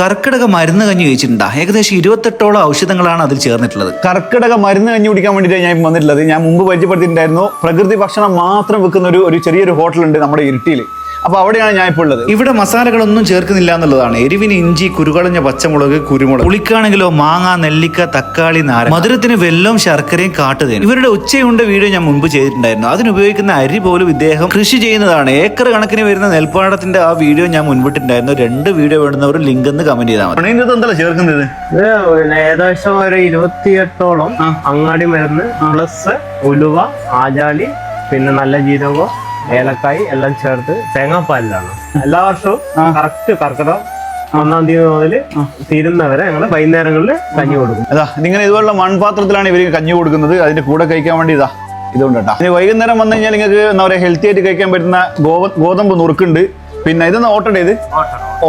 കർക്കിടക മരുന്ന് കഞ്ഞി കഴിച്ചിട്ടുണ്ടാ? ഏകദേശം ഇരുപത്തെട്ടോളം ഔഷധങ്ങളാണ് അതിൽ ചേർന്നിട്ടുള്ളത്. കർക്കിടക മരുന്ന് കഞ്ഞി കുടിക്കാൻ വേണ്ടിയിട്ട് ഞാൻ വന്നിട്ടുള്ളത്. ഞാൻ മുമ്പ് പരിചയപ്പെടുത്തിയിട്ടുണ്ടായിരുന്നു പ്രകൃതി ഭക്ഷണം മാത്രം വെക്കുന്ന ഒരു ഒരു ചെറിയൊരു ഹോട്ടലുണ്ട് നമ്മുടെ ഇരിട്ടിയിൽ. അപ്പോൾ അവിടെയാണ് ഞാൻ ഇപ്പോൾ ഉള്ളത്. ഇവിടെ മസാലകളൊന്നും ചേർക്കുന്നില്ല എന്നുള്ളതാണ്. എരിവിന് ഇഞ്ചി കുരുകളഞ്ഞ പച്ചമുളക് കുരുമുളക്. പുളിക്കാണെങ്കിലോ മാങ്ങ നെല്ലിക്ക തക്കാളി നാര മധുരത്തിന് വെല്ലവും ശർക്കരയും കാട്ടുതേനും. ഇവരുടെ ഉച്ചയുണ്ട വീഡിയോ ഞാൻ മുമ്പ് ചെയ്തിട്ടുണ്ടായിരുന്നു. അതിനുപയോഗിക്കുന്ന അരി പോലും ഇദ്ദേഹം കൃഷി ചെയ്യുന്നതാണ്. ഏക്കർ കണക്കിന് വരുന്ന നെൽപ്പാടത്തിന്റെ ആ വീഡിയോ ഞാൻ മുൻപിട്ടുണ്ടായിരുന്നു രണ്ട് വീഡിയോ വേണ്ടുന്നവർ ലിങ്ക് എന്ന് കമന്റ് ചെയ്താൽ മതി. എന്തല്ല ചേർക്കുന്നത്? ഏകദേശം ഒരു ഇരുപത്തിയെട്ടോളം അങ്ങാടി മരുന്ന് പ്ലസ് ഉലുവ ആജാലി പിന്നെ നല്ല ജീരകം ഏലക്കായി എല്ലാം ചേർത്ത് തേങ്ങാപ്പാലിലാണ്. എല്ലാ വർഷവും കറക്റ്റ് കർക്കിടം ഒന്നാം തീയതി മുതൽ തീരുന്നവരെ ഞങ്ങൾ വൈകുന്നേരങ്ങളിൽ കഞ്ഞി കൊടുക്കും. അതാ ഇതിങ്ങനെ ഇതുപോലുള്ള മൺപാത്രത്തിലാണ് ഇവർ കഞ്ഞി കൊടുക്കുന്നത്. അതിന്റെ കൂടെ കഴിക്കാൻ വേണ്ടി ഇതാ ഇതുകൊണ്ട് കേട്ടോ. ഇനി വൈകുന്നേരം വന്നു കഴിഞ്ഞാൽ നിങ്ങൾക്ക് എന്താ പറയുക ഹെൽത്തി ആയിട്ട് കഴിക്കാൻ പറ്റുന്ന ഗോതമ്പ് നുറുക്കുണ്ട്. പിന്നെ ഇതൊന്ന് ഓട്ടട ഇത്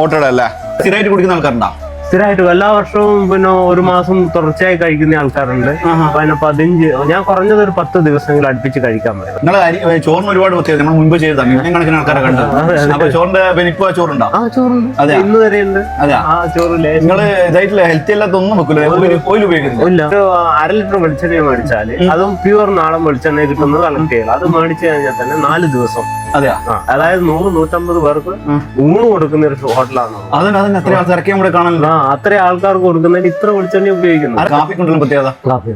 ഓട്ടട അല്ലേ? സ്ഥിരമായിട്ട് കുടിക്കുന്ന ആൾക്കാരുണ്ടോ? സ്ഥിരമായിട്ടും എല്ലാ വർഷവും പിന്നെ ഒരു മാസം തുടർച്ചയായി കഴിക്കുന്ന ആൾക്കാരുണ്ട്. പിന്നെ പതിനഞ്ച് ഞാൻ കുറഞ്ഞത് ഒരു പത്ത് ദിവസമെങ്കിലും അടുപ്പിച്ച് കഴിക്കാൻ പറ്റും. നിങ്ങൾ ചോറിന് ഒരുപാട് പ്രത്യേകത. നമ്മൾ മുമ്പ് ചെയ്തതാണ് കണക്കിന് ആൾക്കാരെ കണ്ടത്. ചോറിന്റെ പിന്നെ ചോറുണ്ടോ? ആ ചോറുണ്ട്. അതെയോ? ഇന്ന് വരെ ഉണ്ട് അതെയാ? ആ ചോറ് നിങ്ങൾ ഇതായിട്ടില്ല ഹെൽത്തി അല്ലാത്തൊന്നും വെക്കില്ല ഓയിൽ ഉപയോഗിക്കുന്നില്ല. ഇല്ല. ഒരു അര ലിറ്റർ വെളിച്ചെണ്ണ മേടിച്ചാൽ അതും പ്യുവർ നാടൻ വെളിച്ചെണ്ണ കിട്ടുന്നത് കളക്ട് ചെയ്യണം അത് മേടിച്ചു കഴിഞ്ഞാൽ തന്നെ നാല് ദിവസം അതെയാ? ആ, അതായത് നൂറ് നൂറ്റമ്പത് പേർക്ക് ഊണ് കൊടുക്കുന്ന ഒരു ഹോട്ടലാണ്. അതന്നെ അതന്നെ അത്ര ആൾക്കാർ ഇറക്കിയും കൂടെ കാണാനല്ലോ ആ അത്ര ആൾക്കാർക്ക് കൊടുക്കുന്നതിന് ഇത്ര വെളിച്ചെണ്ണ ഉപയോഗിക്കുന്നു. കാപ്പി കൊണ്ടുള്ള പ്രത്യേകത? കാപ്പി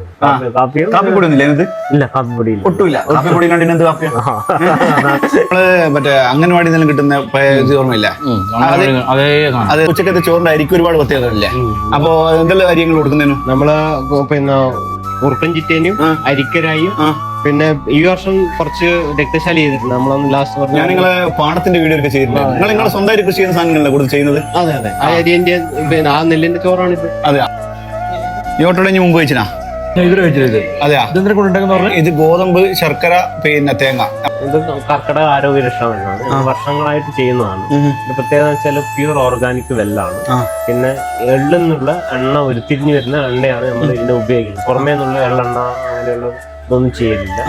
കാപ്പി കാപ്പി പൊടിയൊന്നുമില്ല ഇല്ല കാപ്പി ഒട്ടുമില്ല. കാപ്പി പൊടി കണ്ടിന് എന്ത് കാപ്പിയാ? നമ്മൾ മറ്റേ അംഗൻവാടി നിന്നും കിട്ടുന്ന ഓർമ്മയില്ല? അതേ അത് ഉച്ചക്കത്തെ ചോറിന്റെ അരിക്ക് ഒരുപാട് പ്രത്യേകത ഇല്ലേ അപ്പൊ എന്തെല്ലാം കാര്യങ്ങൾ കൊടുക്കുന്നതിനും? നമ്മൾ പിന്നെ ഉറുക്കൻ ചിറ്റേനും അരിക്കരായും. പിന്നെ ഈ വർഷം കുറച്ച് രക്തശാലി ചെയ്തിട്ടുണ്ട്. നമ്മളൊന്ന് ലാസ്റ്റ് ഞാൻ നിങ്ങളെ പാടത്തിന്റെ വീഡിയോ ഒക്കെ ചെയ്തിട്ടുണ്ട്. നിങ്ങൾ നിങ്ങളെ സ്വന്തമായിട്ട് കൃഷി ചെയ്യുന്ന സാധനങ്ങളല്ലേ കൂടുതൽ ചെയ്യുന്നത്? അതെ അതെ. ആ അരിയന്റെ പിന്നെ ആ നെല്ലിന്റെ ചോറാണ് ഇത് അതെ ഇങ്ങോട്ടോടെ ഇനി മുമ്പ് വെച്ചിനാ? പറഞ്ഞു? ഇത് ഗോതമ്പ് ശർക്കര പിന്നെ തേങ്ങ. ഇത് കർക്കിടക ആരോഗ്യ രക്ഷാമരുന്നാണ് വർഷങ്ങളായിട്ട് ചെയ്യുന്നതാണ്. ഇത് പ്രത്യേകത വെച്ചാൽ പ്യൂർ ഓർഗാനിക് വെല്ലാണ് പിന്നെ എള്ളിൽ നിന്നുള്ള എണ്ണ ഉരുത്തിരിഞ്ഞു വരുന്ന എണ്ണയാണ് നമ്മൾ ഇതിന്റെ ഉപയോഗിക്കുന്നത്. പുറമേ നിന്നുള്ള എള്ളെണ്ണ അങ്ങനെയുള്ള ഇതൊന്നും ചെയ്യലില്ല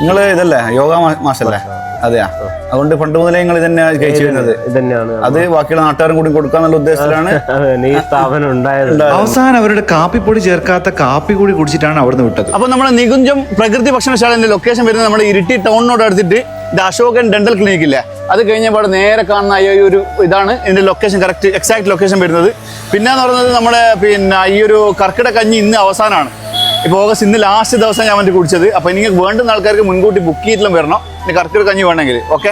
നിങ്ങൾ ഇതല്ലേ യോഗ മാസല്ലേ മാഷല്ലേ? അതെയാ? അതുകൊണ്ട് പണ്ട് മുതലേ നിങ്ങൾ ഇതന്നെ കഴിച്ചു വരുന്നത് ഇത് അത് ബാക്കിയുള്ള നാട്ടുകാരും കൂടി കൊടുക്കാന്നുള്ള ഉദ്ദേശത്തിലാണ്. ഈ സ്ഥാപനം ഉണ്ടായത്. അവസാനം അവരുടെ കാപ്പിപ്പൊടി ചേർക്കാത്ത കാപ്പി കൂടി കുടിച്ചിട്ടാണ് അവിടുന്ന് വിട്ടത്. അപ്പൊ നമ്മുടെ നികുഞ്ചം പ്രകൃതി ഭക്ഷണശാലന്റെ ലൊക്കേഷൻ വരുന്നത് നമ്മുടെ ഇരിട്ടി ടൗണിനോട് അടുത്തിട്ട് ഇത് അശോകൻ ഡെന്റൽ ക്ലിനിക് ഇല്ലേ? അത് കഴിഞ്ഞപ്പോൾ നേരെ കാണുന്ന ഈ ഒരു ഇതാണ് എന്റെ ലൊക്കേഷൻ കറക്റ്റ് എക്സാക്ട് ലൊക്കേഷൻ വരുന്നത്. പിന്നെ എന്ന് പറയുന്നത് നമ്മുടെ പിന്നെ ഈ ഒരു കർക്കിടക കഞ്ഞി ഇന്ന് അവസാനമാണ്. ഇപ്പോൾ ഓഗസ്റ്റ് ഇന്ന് ലാസ്റ്റ് ദിവസം ഞാൻ വേണ്ടി കുടിച്ചത്. അപ്പോൾ ഇനി വേണ്ടുന്ന ആൾക്കാർക്ക് മുൻകൂട്ടി ബുക്ക് ചെയ്തിട്ടും വരണം. ഇനി കറക്റ്റ് കഞ്ഞി വേണമെങ്കിൽ. ഓക്കെ